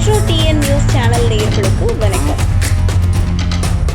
Metro TN news channel நேயர்களுக்கு வணக்கம்.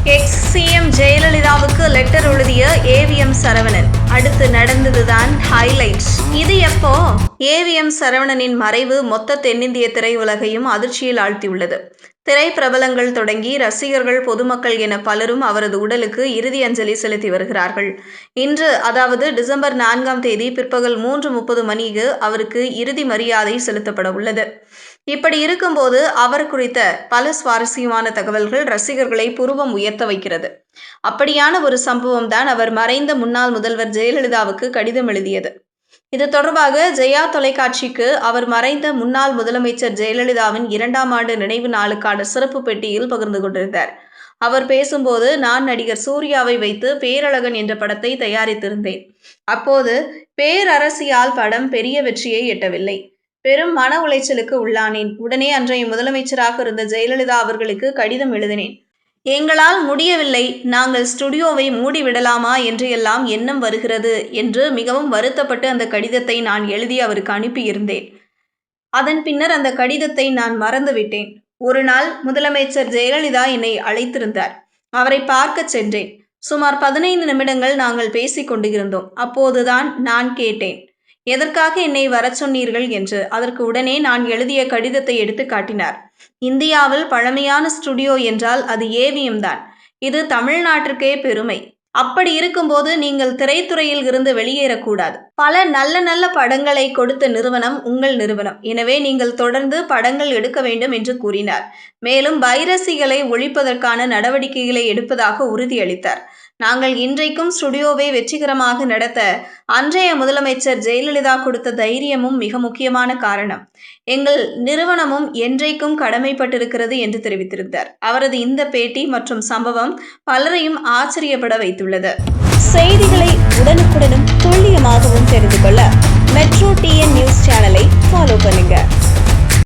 Ex CM ஜெயலலிதாவுக்கு லெட்டர் எழுதிய ஏவிஎம் சரவணன். அடுத்து நடந்ததுதான் ஹைலைட்ஸ் இது எப்போ? ஏவிஎம் சரவணனின் மறைவு மொத்த தென்னிந்திய திரையுலகையும் அதிர்ச்சியில் ஆழ்த்தியுள்ளது. திரை பிரபலங்கள் தொடங்கி ரசிகர்கள் பொதுமக்கள் என பலரும் அவரது உடலுக்கு இறுதி அஞ்சலி செலுத்தி வருகிறார்கள். இன்று அதாவது டிசம்பர் நான்காம் தேதி பிற்பகல் மூன்று முப்பது மணிக்கு அவருக்கு இறுதி மரியாதை செலுத்தப்பட உள்ளது. இப்படி இருக்கும்போது அவர் குறித்த பல சுவாரஸ்யமான தகவல்கள் ரசிகர்களை புருவம் உயர்த்த வைக்கிறது. அப்படியான ஒரு சம்பவம் தான் அவர் மறைந்த முன்னாள் முதல்வர் ஜெயலலிதாவுக்கு கடிதம் எழுதியது. இது தொடர்பாக ஜெயா தொலைக்காட்சிக்கு அவர் மறைந்த முன்னாள் முதலமைச்சர் ஜெயலலிதாவின் இரண்டாம் ஆண்டு நினைவு நாளுக்கான சிறப்பு பெட்டியில் பகிர்ந்து கொண்டிருந்தார். அவர் பேசும்போது நான் நடிகர் சூர்யாவை வைத்து பேரழகன் என்ற படத்தை தயாரித்திருந்தேன். அப்போது பேரரசியால் படம் பெரிய வெற்றியை எட்டவில்லை. பெரும் மன உளைச்சலுக்கு உள்ளானேன். உடனே அன்றைய முதலமைச்சராக இருந்த ஜெயலலிதா அவர்களுக்கு கடிதம் எழுதினேன். எங்களால் முடியவில்லை. நாங்கள் ஸ்டுடியோவை மூடிவிடலாமா? என்று எல்லாம் எண்ணம் வருகிறது என்று மிகவும் வருத்தப்பட்டு அந்த கடிதத்தை நான் எழுதி அவருக்கு அனுப்பியிருந்தேன். அதன் பின்னர் அந்த கடிதத்தை நான் மறந்துவிட்டேன். ஒரு நாள் முதலமைச்சர் ஜெயலலிதா என்னை அழைத்திருந்தார். அவரை பார்க்கச் சென்றேன். சுமார் பதினைந்து நிமிடங்கள் நாங்கள் பேசிக் கொண்டிருந்தோம். அப்போதுதான் நான் கேட்டேன். எதற்காக என்னை வரச் சொன்னீர்கள் என்று அதற்கு உடனே நான் எழுதிய கடிதத்தை எடுத்து காட்டினார். இந்தியாவில் பழமையான ஸ்டுடியோ என்றால் அது ஏவிஎம் தான். இது தமிழ்நாட்டிற்கே பெருமை. அப்படி இருக்கும்போது நீங்கள் திரைத்துறையில் இருந்து வெளியேறக்கூடாது. பல நல்ல நல்ல படங்களை கொடுத்த நிறுவனம் உங்கள் நிறுவனம். எனவே நீங்கள் தொடர்ந்து படங்கள் எடுக்க வேண்டும் என்று கூறினார். மேலும் வைரசிகளை ஒழிப்பதற்கான நடவடிக்கைகளை எடுப்பதாக உறுதியளித்தார். நாங்கள் இன்றைக்கும் ஸ்டுடியோவை வெற்றிகரமாக நடத்த அன்றைய முதலமைச்சர் ஜெயலலிதா கொடுத்த தைரியமும் மிக முக்கியமான காரணம். எங்கள் நிறுவனமும் என்றைக்கும் கடமைப்பட்டிருக்கிறது என்று தெரிவித்திருந்தார். அவரது இந்த பேட்டி மற்றும் சம்பவம் பலரையும் ஆச்சரியப்பட வைத்துள்ளது. செய்திகளை உடனுக்குடனும் துல்லியமாகவும் தெரிந்து கொள்ள மெட்ரோ டிஎன் நியூஸ் சேனலை ஃபாலோ பண்ணுங்கள்